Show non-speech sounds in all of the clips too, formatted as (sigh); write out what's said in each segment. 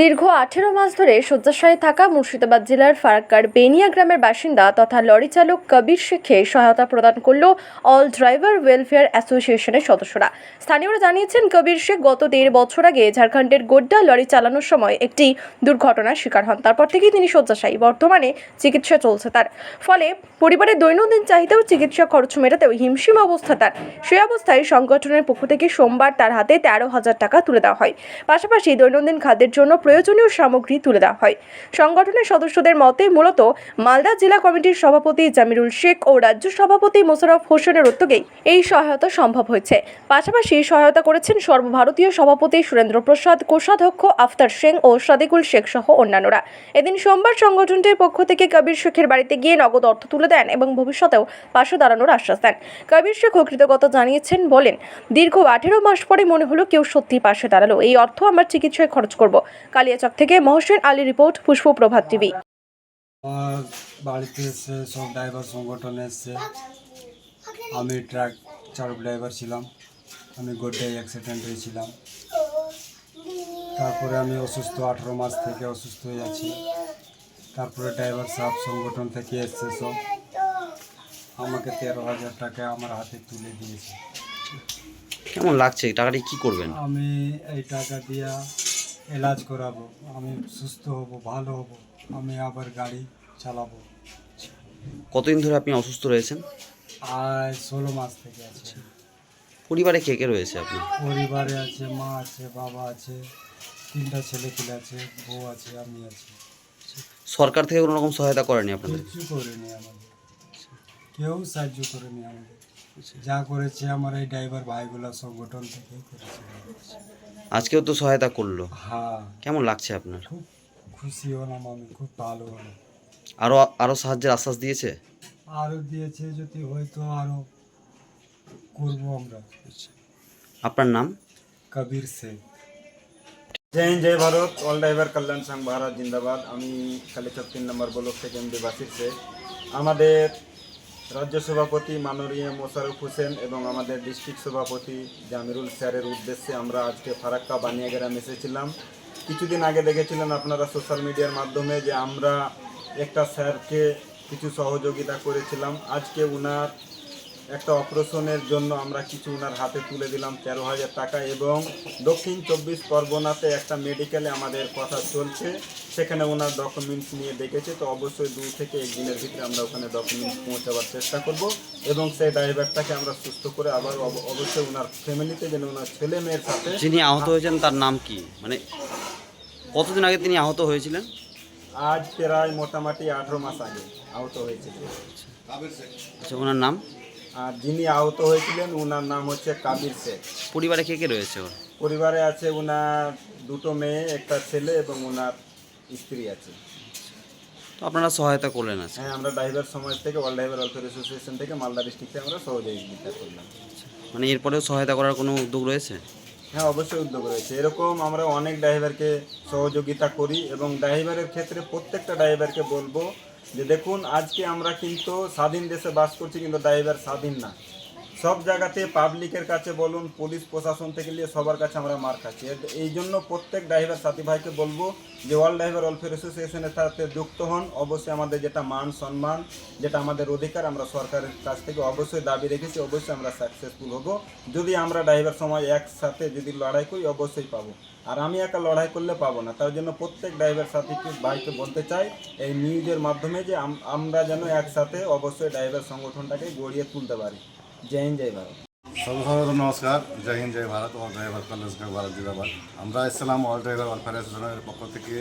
দীর্ঘ আঠেরো মাস ধরে শয্যাশায়ী থাকা মুর্শিদাবাদ জেলার ফারাক্কার বেনিয়া গ্রামের বাসিন্দা তথা লরি চালক কবির শেখে সহায়তা প্রদান করল অল ড্রাইভার ওয়েলফেয়ার অ্যাসোসিয়েশনের সদস্যরা। স্থানীয়রা জানিয়েছেন, কবির শেখ গত দেড় বছর আগে ঝাড়খণ্ডের গোড্ডা লরি চালানোর সময় একটি দুর্ঘটনার শিকার হন। তারপর থেকেই তিনি শয্যাশায়ী। বর্তমানে চিকিৎসা চলছে তার। ফলে পরিবারের দৈনন্দিন চাহিদা ও চিকিৎসা খরচ মেটাতেও হিমশিম অবস্থা তার। সেই অবস্থায় সংগঠনের পক্ষ থেকে সোমবার তার হাতে তেরো হাজার টাকা তুলে দেওয়া হয়। পাশাপাশি দৈনন্দিন খাদ্যের জন্য প্রয়োজনীয় সামগ্রী তুলে দেওয়া হয়। সংগঠনের সদস্যদের মতে, মূলত মালদা জেলা কমিটির সভাপতি জামিরুল শেখ ও রাজ্য সভাপতি মোশারফ হোসেনের উদ্যোগেই এই সহায়তা সম্ভব হয়েছে। পাশাপাশি সহায়তা করেছেন সর্বভারতীয় সভাপতি সুরেন্দ্র প্রসাদ, কোষাধ্যক্ষ আফতার সিং ও সাদিকুল শেখ সহ অন্যান্যরা। এদিন সোমবার সংগঠনটির পক্ষ থেকে কবির শেখের বাড়িতে গিয়ে নগদ অর্থ তুলে দেন এবং ভবিষ্যতেও পাশে দাঁড়ানোর আশ্বাস দেন। কবির শেখ কৃতজ্ঞতা জানিয়েছেন, বলেন, দীর্ঘ আঠেরো মাস পরে মনে হলো কেউ সত্যি পাশে দাঁড়াল। এই অর্থ আমার চিকিৎসায় খরচ করব। কালিয়াচক থেকে মহসেন আলী রিপোর্ট পুষ্প প্রভাত টিভি। আমার বাড়িতে এসছে সব ড্রাইভার সংগঠন এসছে। আমি ট্রাক চালক ড্রাইভার ছিলাম। আমি গোড্ডায় অ্যাক্সিডেন্ট হয়েছিলাম। তারপরে আমি অসুস্থ আঠেরো মাস থেকে অসুস্থ হয়ে আছি। তারপরে ড্রাইভার সাহেব সংগঠন থেকে এসছে সব। আমাকে তেরো হাজার টাকা আমার হাতে তুলে দিয়েছে। কেমন লাগছে এই টাকাটি? কি করবেন? আমি এই টাকা দিয়া এলাজ করাবো আমি সুস্থ হব ভালো হব আমি আবার গাড়ি চালাবো। কতদিন ধরে আপনি অসুস্থ রয়েছেন? আর ষোলো মাস থেকে আছে। পরিবারে কে কে রয়েছে আপনি? পরিবারে আছে মা আছে বাবা আছে তিনটা ছেলে পেলে আছে বউ আছে আমি আছি। সরকার থেকে কোনো রকম সহায়তা করেনি আপনাদের? কিচ্ছু করেনি আমাদের। কেউ সাহায্য করেনি আমাদের। যা করেছে আমার এই ড্রাইভার ভাইগুলা সংগঠন থেকে করেছে। আজকেও তো সহায়তা করল। হ্যাঁ। কেমন লাগছে আপনার? খুব খুশি হলাম আমি খুব ভালো হলাম আরও আরও সাহায্যের আশ্বাস দিয়েছে? আরও দিয়েছে যদি হয়তো আরও করব আমরা। আপনার নাম? কবির শেখ জয় হিন্দ জয় ভারত। অল ড্রাইভার কল্যাণ সংঘ ভারত জিন্দাবাদ। আমি কালীচক তিন নম্বর ব্লক থেকে এমডি বাসির শেখ। আমাদের রাজ্য সভাপতি মাননীয় মোশারফ হোসেন এবং আমাদের ডিস্ট্রিক্ট সভাপতি জামিরুল স্যারের উদ্দেশ্যে আমরা আজকে ফারাক্কা বানিয়া গ্রাম এসেছিলাম। কিছুদিন আগে দেখেছিলেন আপনারা সোশ্যাল মিডিয়ার মাধ্যমে যে আমরা একটা স্যারকে কিছু সহযোগিতা করেছিলাম। আজকে উনার একটা অপারেশনের জন্য আমরা কিছু ওনার হাতে তুলে দিলাম তেরো হাজার টাকা এবং দক্ষিণ চব্বিশ পরগনাতে একটা মেডিকেলে আমাদের কথা চলছে। সেখানে ওনার ডকুমেন্টস নিয়ে ডেকেছে তো অবশ্যই দু থেকে এক দিনের ভিতরে আমরা ওখানে ডকুমেন্টস পৌঁছাবার চেষ্টা করব এবং সেই ড্রাইভারটাকে আমরা সুস্থ করে আবার অব- অবশ্যই ওনার ফ্যামিলিতে যেন ওনার ছেলে মেয়ের সাথে যিনি আহত হয়েছেন তার নাম কি? মানে কতদিন আগে তিনি আহত হয়েছিলেন? আজ প্রায় মোটামুটি আঠেরো মাস আগে আহত হয়েছিল আচ্ছা ওনার নাম? আর যিনি আহত হয়েছিলেন ওনার নাম হচ্ছে কাবির শেখ। পরিবারে কে কে রয়েছে ওর পরিবারে আছে ওনার দুটো মেয়ে একটা ছেলে এবং ওনার স্ত্রী আছে। তো আপনারা সহায়তা করলেন আজকে? হ্যাঁ আমরা ড্রাইভার সমাজ থেকে ওয়ার্ল্ড ড্রাইভার ওয়েলফেয়ার অ্যাসোসিয়েশন থেকে মালদা ডিস্ট্রিক্টে আমরা সহযোগিতা করলাম। মানে এরপরেও সহায়তা করার কোনো উদ্যোগ রয়েছে? হ্যাঁ অবশ্যই উদ্যোগ রয়েছে। এরকম আমরা অনেক ড্রাইভারকে সহযোগিতা করি এবং ড্রাইভারের ক্ষেত্রে প্রত্যেকটা ড্রাইভারকে বলব যে দেখুন আজকে আমরা কিন্তু স্বাধীন দেশে বাস করছি কিন্তু ড্রাইভার স্বাধীন না। সব জায়গাতে পাবলিকের কাছে বলুন, পুলিশ প্রশাসন থেকে নিয়ে সবার কাছে আমরা মার খাচ্ছি। এই জন্য প্রত্যেক ড্রাইভার সাথী ভাইকে বলব যে ওয়ার্ল্ড ড্রাইভার ওয়েলফেয়ার অ্যাসোসিয়েশনের সাথে যুক্ত হন। অবশ্যই আমাদের যেটা মান সম্মান, যেটা আমাদের অধিকার আমরা সরকারের কাছ থেকে অবশ্যই দাবি রেখেছি, অবশ্যই আমরা সাকসেসফুল হব। যদি আমরা ড্রাইভার সময় একসাথে যদি লড়াই করি, অবশ্যই পাবো। আর আমি একা লড়াই করলে পাবো না। তার জন্য প্রত্যেক ড্রাইভার সাথীকে ভাইকে বলতে চাই, এই নিউজের মাধ্যমে যে আম- আমরা যেন একসাথে অবশ্যই ড্রাইভার সংগঠনটাকে গড়িয়ে তুলতে পারি। জয় হিন্দ, জয় ভারত। সর্বসাধারণ নমস্কার, Jai Hind, Jai Bharat all driver college Bharat জিন্দাবাদ। আমরা এসেছিলাম অল ড্রাইভার ওয়েলফেয়ার অ্যাসোসিয়েশনের পক্ষ থেকে।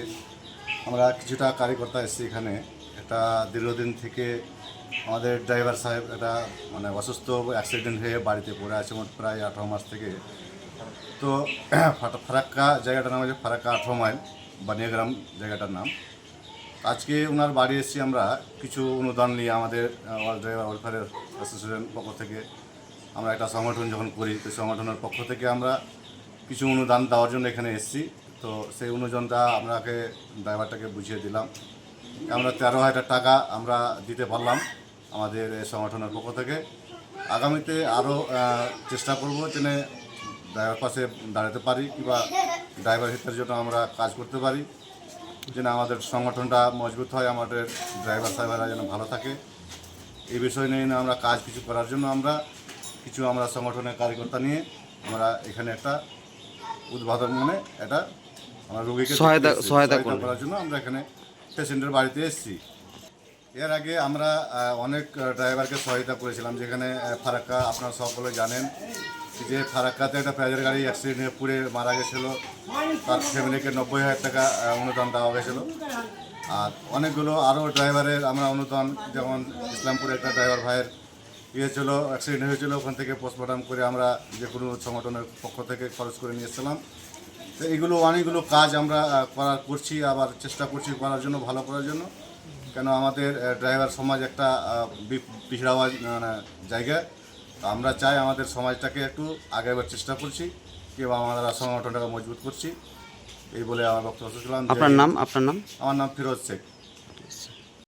আমরা কিছুটা কার্যকর্তা এসেছি এখানে। এটা দীর্ঘদিন থেকে আমাদের ড্রাইভার সাহেব এটা মানে অসুস্থ অ্যাক্সিডেন্ট হয়ে বাড়িতে পড়ে আছে প্রায় আঠারো মাস থেকে। তো (clears throat) ফারাক্কা জায়গাটার নাম হচ্ছে ফারাক্কা আঠারো মাইল, বানিয়াগ্রাম জায়গাটার নাম। আজকে ওনার বাড়ি এসেছি আমরা। কিছু অনুদান নিয়ে আমাদের ওয়ার্ল্ড ড্রাইভার ওয়েলফেয়ার অ্যাসোসিয়েশন পক্ষ থেকে আমরা একটা সংগঠন যখন করি তো সংগঠনের পক্ষ থেকে আমরা কিছু অনুদান দেওয়ার জন্য এখানে এসেছি। তো সেই অনুদানটা আমরাকে ড্রাইভারটাকে বুঝিয়ে দিলাম। আমরা তেরো হাজার টাকা আমরা দিতে পারলাম আমাদের সংগঠনের পক্ষ থেকে। আগামীতে আরও চেষ্টা করব যেন ড্রাইভার পাশে দাঁড়াতে পারি কিংবা ড্রাইভার হিতের জন্য আমরা কাজ করতে পারি। যেন আমাদের সংগঠনটা মজবুত হয় আমাদের ড্রাইভার সাহেবরা যেন ভালো থাকে। এই বিষয় নিয়ে আমরা কাজ কিছু করার জন্য আমরা কিছু আমরা সংগঠনের কার্যকর্তা নিয়ে আমরা এখানে একটা উদ্বোধন মানে এটা আমরা রোগীকে সহায়তা- সহায়তা করার জন্য আমরা এখানে পেশেন্টের বাড়িতে এসেছি। এর আগে আমরা অনেক ড্রাইভারকে সহায়তা করেছিলাম যেখানে ফারাক্কা আপনারা সকলে জানেন। যে ফারাক্কাতে একটা প্যাজের গাড়ি অ্যাক্সিডেন্টে পুড়ে মারা গেছিল তার ফ্যামিলিকে নব্বই হাজার টাকা অনুদান দেওয়া হয়েছিল। আর অনেকগুলো আরও ড্রাইভারের আমরা অনুদান যেমন ইসলামপুরে একটা ড্রাইভার ভাইয়ের ইয়ে ছিল অ্যাক্সিডেন্ট হয়েছিল ওখান থেকে পোস্টমর্টম করে আমরা যে কোনো সংগঠনের পক্ষ থেকে খরচ করে নিয়ে এসেছিলাম। তো এগুলো অনেকগুলো কাজ আমরা করার করছি আবার চেষ্টা করছি করার জন্য ভালো করার জন্য। কেন আমাদের ড্রাইভার সমাজ একটা আহ, বি- মানে, জায়গা। আমরা চাই আমাদের সমাজটাকে একটু আগাবার চেষ্টা করছি কিংবা আমরা সংগঠনটাকে মজবুত করছি। এই বলে আমার বক্তব্য আপনার নাম আপনার নাম? আমার নাম ফিরোজ শেখ।